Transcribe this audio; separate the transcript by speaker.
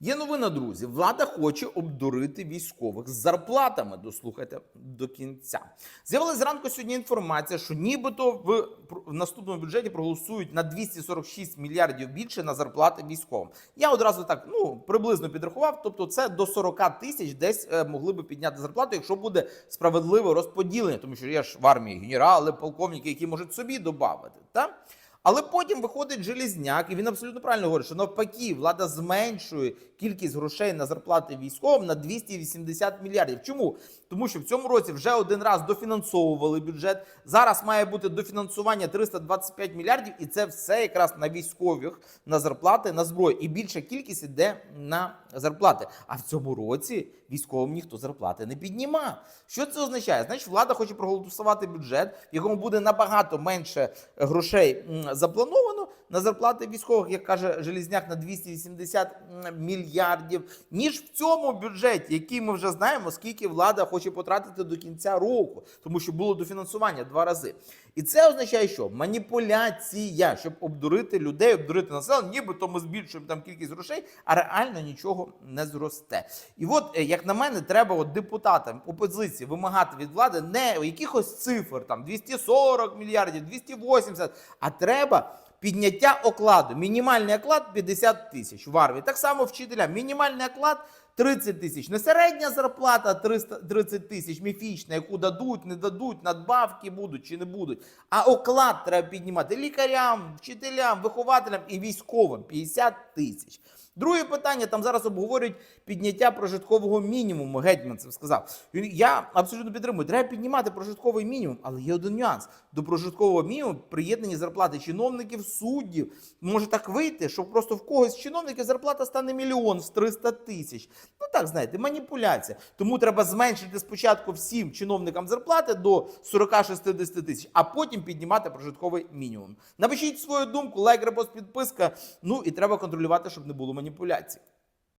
Speaker 1: Є новина, друзі. Влада хоче обдурити військових з зарплатами. Дослухайте до кінця. З'явилася зранку сьогодні інформація, що нібито в, в наступному бюджеті проголосують на 246 мільярдів більше на зарплати військовим. Я одразу так ну приблизно підрахував. Тобто, це до 40 тисяч десь е, могли би підняти зарплату, якщо буде справедливе розподілення, тому що є ж в армії генерали, полковники, які можуть собі додати. Та? Але потім виходить Желізняк, і він абсолютно правильно говорить, що навпаки, влада зменшує кількість грошей на зарплати військовим на 280 мільярдів. Чому? Тому що в цьому році вже один раз дофінансовували бюджет. Зараз має бути дофінансування 325 мільярдів, і це все якраз на військових, на зарплати, на зброю. І більша кількість іде на зарплати. А в цьому році військовим ніхто зарплати не піднімав. Що це означає? Значить, влада хоче проголосувати бюджет, в якому буде набагато менше грошей заплановано на зарплати військових, як каже Желізняк, на 280 мільярдів, ніж в цьому бюджеті, який ми вже знаємо, скільки влада хоче потратити до кінця року, тому що було дофінансування два рази. І це означає, що маніпуляція, щоб обдурити людей, обдурити населення, нібито ми збільшуємо там кількість грошей, а реально нічого не зросте. І от, е, як на мене, треба от депутатам опозиції вимагати від влади не якихось цифр, там 240 мільярдів, 280, а треба. Підняття окладу. Мінімальний оклад 50 тисяч в армії. Так само вчителя, Мінімальний оклад 30 тисяч. Не середня зарплата 300, 30 тисяч, міфічна, яку дадуть, не дадуть, надбавки будуть чи не будуть. А оклад треба піднімати лікарям, вчителям, вихователям і військовим 50 тисяч. Друге питання, там зараз обговорюють підняття прожиткового мінімуму. Гетьман це сказав. Я абсолютно підтримую. Треба піднімати прожитковий мінімум, але є один нюанс. До прожиткового мінімуму приєднані зарплати чиновників, суддів. Може так вийти, що просто в когось з чиновників зарплата стане мільйон з 300 тисяч. Ну так знаєте, маніпуляція. Тому треба зменшити спочатку всім чиновникам зарплати до 40-60 тисяч, а потім піднімати прожитковий мінімум. Напишіть свою думку, лайк, репост, підписка. Ну і треба контролювати, щоб не було маніпуляцій.